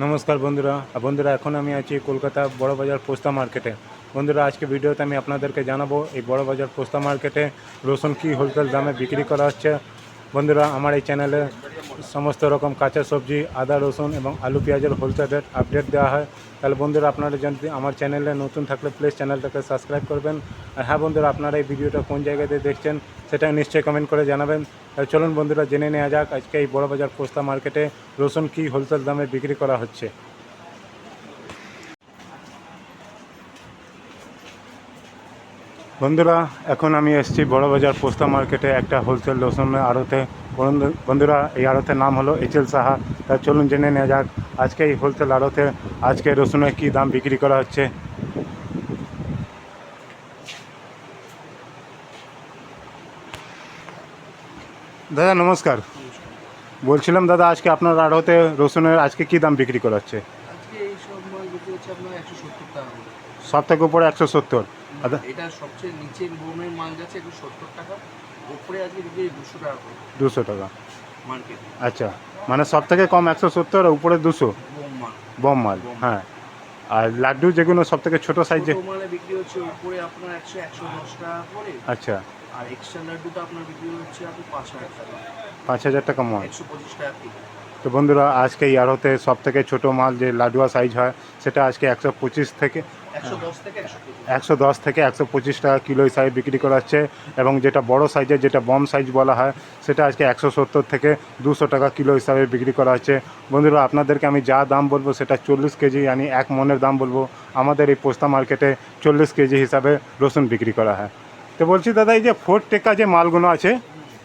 নমস্কার বন্ধুরা। বন্ধুরা, এখন আমি আছি কলকাতা বড়বাজার পোস্তা মার্কেটে। বন্ধুরা, আজকে ভিডিওতে আমি আপনাদেরকে জানাব এই বড়বাজার পোস্তা মার্কেটে রসুন কি হোলসেল দামে বিক্রি করা হচ্ছে। বন্ধুরা, আমার এই চ্যানেলে সমস্ত রকম কাঁচা সবজি, আদা, রসুন এবং আলু, পেঁয়াজের হোলসেল রেট আপডেট দেওয়া হয়। তাহলে বন্ধুরা, আপনারা যদি আমার চ্যানেলে নতুন থাকলে প্লিজ চ্যানেলটাকে সাবস্ক্রাইব করবেন। আর হ্যাঁ বন্ধুরা, আপনারা এই ভিডিওটা কোন জায়গাতে দেখছেন, সেটা নিশ্চয়ই কমেন্ট করে জানাবেন। চলুন বন্ধুরা, জেনে নেওয়া যাক আজকে এই বড় বাজার পোস্তা মার্কেটে রসুন কী হোলসেল দামে বিক্রি করা হচ্ছে। বন্ধুরা, এখন আমি এসেছি বড়বাজার পোস্তা মার্কেটে একটা হোলসেল রসুনের আড়তে। বন্ধুরা এই আড়তের নাম হলো এইচএল সাহা। তা চলুন জেনে নেওয়া যাক আজকে এই হোলসেল আড়তে আজকে রসুনের কী দাম বিক্রি করা হচ্ছে। দাদা নমস্কার। বলছিলাম দাদা আজকে আপনার আড়তে রসুনের আজকে কী দাম বিক্রি করা হচ্ছে? সব থেকে উপরে একশো সত্তর। এটা সবচেয়ে বোমের মাল যাচ্ছে একশো সত্তর টাকা। উপরে আজকে বিক্রি দুশো টাকা করে। দুশো টাকা। মার্কেট। আচ্ছা মানে সব থেকে কম একশো সত্তর আর উপরে দুশো? বোম মাল। হ্যাঁ। আর লাড্ডু যেগুলো সব থেকে ছোটো সাইজে ছোটো বিক্রি হচ্ছে উপরে আপনার একশো একশো টাকা করে। আচ্ছা। আর এক্সট্রা লাড্ডুটা আপনার বিক্রি হচ্ছে আপনি পাঁচ হাজার টাকা। পাঁচ হাজার টাকা মাল একশো পঁচিশ টাকা কিলো তো বন্ধুরা আজকে আড়তে সব থেকে ছোটো মাল যে লাডুয়া সাইজ হয় সেটা আজকে একশো পঁচিশ থেকে একশো দশ থেকে একশো পঁচিশ। টাকা কিলো হিসাবে বিক্রি করা হচ্ছে এবং যেটা বড় সাইজের যেটা বম সাইজ বলা হয় সেটা আজকে একশো সত্তর থেকে দুশো টাকা কিলো হিসাবে বিক্রি করা হচ্ছে। বন্ধুরা আপনাদেরকে আমি যা দাম বলব সেটা চল্লিশ কেজি yani এক মনের দাম বলব। আমাদের এই পোস্তা মার্কেটে চল্লিশ কেজি হিসাবে রসুন বিক্রি করা হয়। তো বলছি দাদা এই যে ফোর টেকা যে মালগুলো আছে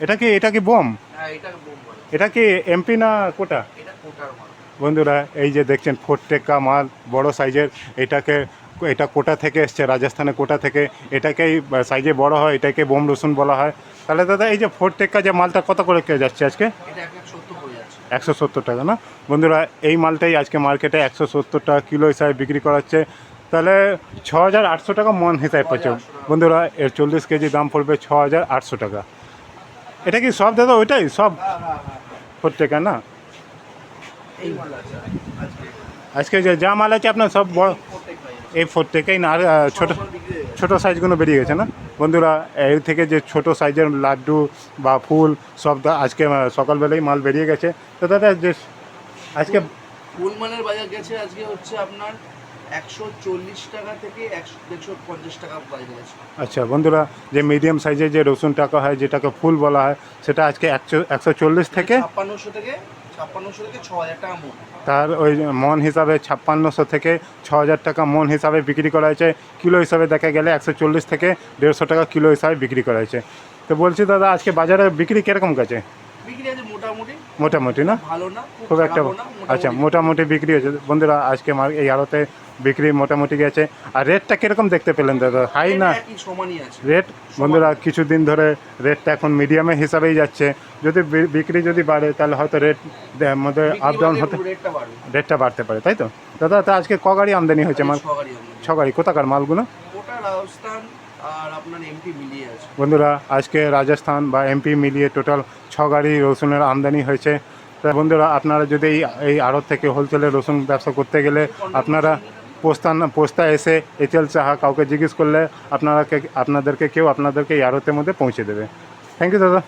এটা কি এটা কি বম? হ্যাঁ এটা বোম। মাল এটা কি এমপি না কোটা? বন্ধুরা এই যে দেখছেন ফোর টেক্কা মাল বড় সাইজের এটাকে এটা কোটা থেকে এসছে রাজস্থানে কোটা থেকে। এটাকেই সাইজে বড় হয় এটাকে বোম রসুন বলা হয়। তাহলে দাদা এই যে ফোর টেক্কা যে মালটা কত করে কে যাচ্ছে আজকে? হয়ে একশো সত্তর টাকা না? বন্ধুরা এই মালটাই আজকে মার্কেটে একশো সত্তর টাকা কিলো হিসাবে বিক্রি করা হচ্ছে তাহলে ছ হাজার আটশো টাকা মন হিসাবে পাচ্ছে 6,800 বন্ধুরা এর চল্লিশ কেজি দাম পড়বে ছ হাজার আটশো টাকা। এটা কি সব দাদা ওইটাই? সব? টেক্কা না? আজকে যে মাল আছে আপনার সব বড় এই ফোর থেকেই না, আর ছোটো ছোট সাইজগুলো বেরিয়ে গেছে, না? বন্ধুরা এর থেকে যে ছোট সাইজের লাড্ডু বা ফুল সব আজকে সকালবেলায় মাল বেরিয়ে গেছে। তো দাদা, যে আজকে ফুল মালের বাজার গেছে, আজকে হচ্ছে আপনার একশো চল্লিশ টাকা থেকে একশো দেড়শো পঞ্চাশ টাকা বাজার গেছে আচ্ছা বন্ধুরা যে মিডিয়াম সাইজের যে রসুন টাকা হয় যেটাকে ফুল বলা হয় সেটা আজকে একশো একশো চল্লিশ থেকে ছাপ্পান্নশো থেকে ছাপ্পান্নশো থেকে ছ হাজার টাকা মন। তার ওই মন হিসাবে ছাপ্পান্নশো থেকে ছ হাজার টাকা মন হিসাবে বিক্রি করা হয়েছে। কিলো হিসাবে দেখা গেলে একশো চল্লিশ থেকে দেড়শো টাকা কিলো হিসাবে বিক্রি করা হয়েছে। তো বলছি দাদা আজকে বাজারে বিক্রি কীরকম গেছে? বিক্রি আছে মোটামুটি। মোটামুটি না? ভালো না খুব একটা আচ্ছা মোটামুটি। বিক্রি হয়েছে। বন্ধুরা আজকে এই আড়তে বিক্রি মোটামুটি গেছে। আর রেটটা কীরকম দেখতে পেলেন দাদা? হাই না? রেট বন্ধুরা কিছুদিন ধরে রেটটা এখন মিডিয়ামে হিসাবেই যাচ্ছে। যদি বিক্রি যদি বাড়ে তাহলে হয়তো রেট মধ্যে আপ ডাউন হতে রেটটা বাড়তে পারে তাই তো? দাদা তা আজকে ক গাড়ি আমদানি হয়েছে মাল? ছ গাড়ি কোথাকার মালগুলো? বন্ধুরা আজকে রাজস্থান বা এমপি মিলিয়ে টোটাল ছ গাড়ি রসুনের আমদানি হয়েছে। তা বন্ধুরা আপনারা যদি এই এই আড়ত থেকে হোলসেলে রসুন ব্যবসা করতে গেলে আপনারা পোস্তা না- পোস্তা এসে এচেল চাহা কাউকে জিজ্ঞেস করলে আপনারা আপনাদেরকে কেউ আপনাদেরকে আড়তের মধ্যে পৌঁছে দেবে। থ্যাংক ইউ দাদা।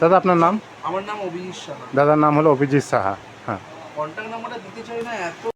দাদা আপনার নাম? আমার নাম অভিজিৎ সাহা। দাদার নাম হলো অভিজিৎ সাহা। হ্যাঁ। কন্ট্যাক্ট নাম্বারটা দিতে চাই না এত